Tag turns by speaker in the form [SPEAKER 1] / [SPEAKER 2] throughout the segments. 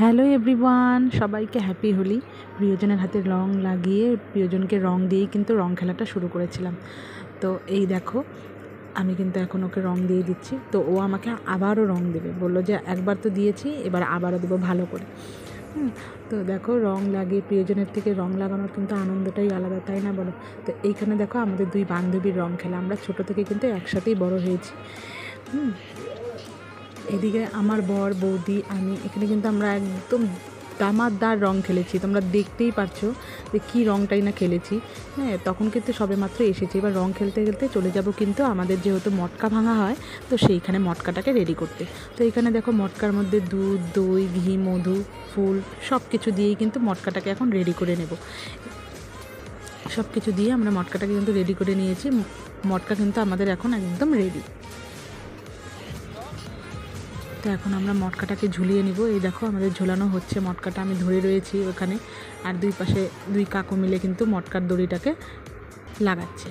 [SPEAKER 1] Hello everyone, সবাইকে happy Holi. প্রিয়জনের হাতে রং লাগিয়ে, প্রিয়জনকে রং দিয়েই কিন্তু রং খেলাটা শুরু করেছিলাম। তো এই দেখো, আমি কিন্তু এখন ওকে রং দিয়ে দিচ্ছি। তো ও আমাকে আবারও রং দেবে। বলল যে একবার তো দিয়েছি, এবার আবারও দেবো ভালো করে। তো দেখো রং লাগিয়ে, প্রিয়জনের থেকে রং লাগানোর কিন্তু আনন্দটাই আলাদা, তাই না বলো? তো এইখানে দেখো আমাদের দুই বান্ধবীর রং খেলা। আমরা ছোটো থেকে কিন্তু একসাথেই বড় হয়েছি। হুম এদিকে আমার বর, বৌদি, আমি, এখানে কিন্তু আমরা একদম দামারদার রং খেলেছি। তোমরা দেখতেই পারছ যে কী রংটাই না খেলেছি। হ্যাঁ তখন কিন্তু সবে মাত্র এসেছি। এবার রং খেলতে খেলতে চলে যাব কিন্তু আমাদের যেহেতু মটকা ভাঙা হয়, তো সেইখানে মটকাটাকে রেডি করতে। তো এখানে দেখো মটকার মধ্যে দুধ, দই, ঘি, মধু, ফুল সব কিছু দিয়েই কিন্তু মটকাটাকে এখন রেডি করে নেব। সব কিছু দিয়ে আমরা মটকাটাকে কিন্তু রেডি করে নিয়েছি। মটকা কিন্তু আমাদের এখন একদম রেডি তো এখন আমরা মটকাটাকে ঝুলিয়ে নিব। এই দেখো আমাদের ঝোলানো হচ্ছে মটকাটা। আমি ধরে রয়েছি ওখানে। আর দুই পাশে দুই কাকু মিলে কিন্তু মটকার দড়িটাকে লাগাচ্ছে।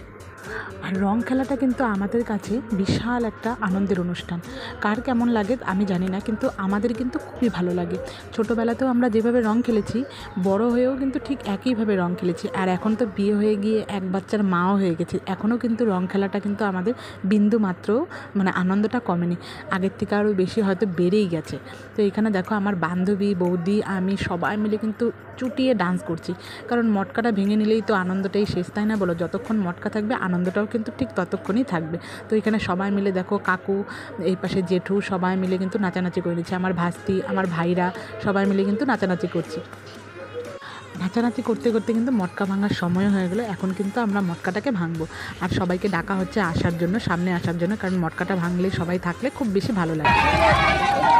[SPEAKER 1] আর রং খেলাটা কিন্তু আমাদের কাছে বিশাল একটা আনন্দের অনুষ্ঠান। কার কেমন লাগে আমি জানি না, কিন্তু আমাদের কিন্তু খুবই ভালো লাগে। ছোটোবেলাতেও আমরা যেভাবে রং খেলেছি, বড় হয়েও কিন্তু ঠিক একইভাবে রং খেলেছি। আর এখন তো বিয়ে হয়ে গিয়ে এক বাচ্চার মাও হয়ে গেছে। এখনও কিন্তু রং খেলাটা কিন্তু আমাদের বিন্দু মাত্র মানে আনন্দটা কমেনি। আগের থেকে আরও বেশি হয়তো বেড়েই গেছে। তো এখানে দেখো আমার বান্ধবী, বৌদি, আমি সবাই মিলে কিন্তু চুটিয়ে ডান্স করছি। কারণ মটকাটা ভেঙে নিলেই তো আনন্দটাই শেষ, তাই না বলো? যতক্ষণ মটকা থাকবে, আনন্দটাও কিন্তু ঠিক ততক্ষণই থাকবে। তো এখানে সবাই মিলে দেখো, কাকু, এই পাশে জেঠু, সবাই মিলে কিন্তু নাচানাচি করে নিচ্ছে। আমার ভাস্তি, আমার ভাইরা, সবাই মিলে কিন্তু নাচানাচি করছি। নাচানাচি করতে করতে কিন্তু মটকা ভাঙার সময় হয়ে গেলো। এখন কিন্তু আমরা মটকাটাকে ভাঙবো। আর সবাইকে ডাকা হচ্ছে আসার জন্য, সামনে আসার জন্য। কারণ মটকাটা ভাঙলে সবাই থাকলে খুব বেশি ভালো লাগে।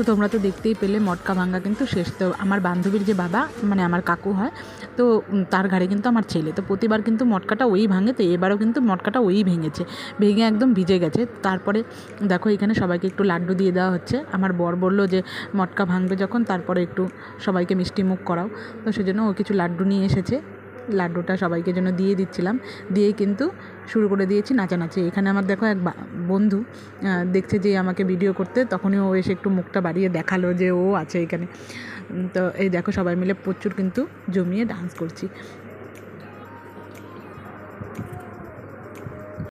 [SPEAKER 1] তো তোমরা তো দেখতেই পেলে, মটকা ভাঙ্গা কিন্তু শেষ। তো আমার বান্ধবীর যে বাবা মানে আমার কাকু হয়, তো তার ঘাড়ে কিন্তু আমার ছেলে। তো প্রতিবার কিন্তু মটকাটা ওই ভাঙে, তো এবারও কিন্তু মটকাটা ওই ভেঙেছে। ভেঙে একদম ভিজে গেছে। তারপরে দেখো, এখানে সবাইকে একটু লাড্ডু দিয়ে দেওয়া হচ্ছে। আমার বর বলল যে, মটকা ভাঙবে যখন, তারপরে একটু সবাইকে মিষ্টি মুখ করাও। তো সেজন্য ও কিছু লাড্ডু নিয়ে এসেছে। লাড্ডুটা সবাইকে জন্য দিয়ে দিচ্ছিলাম। দিয়েই কিন্তু শুরু করে দিয়েছি নাচানাচি। এখানে আমার দেখো এক বন্ধু দেখছে যে আমাকে ভিডিও করতে, তখনই ও এসে একটু মুখটা বাড়িয়ে দেখাল যে ও আছে এখানে। তো এই দেখো সবাই মিলে প্রচুর কিন্তু জমিয়ে ডান্স করছি।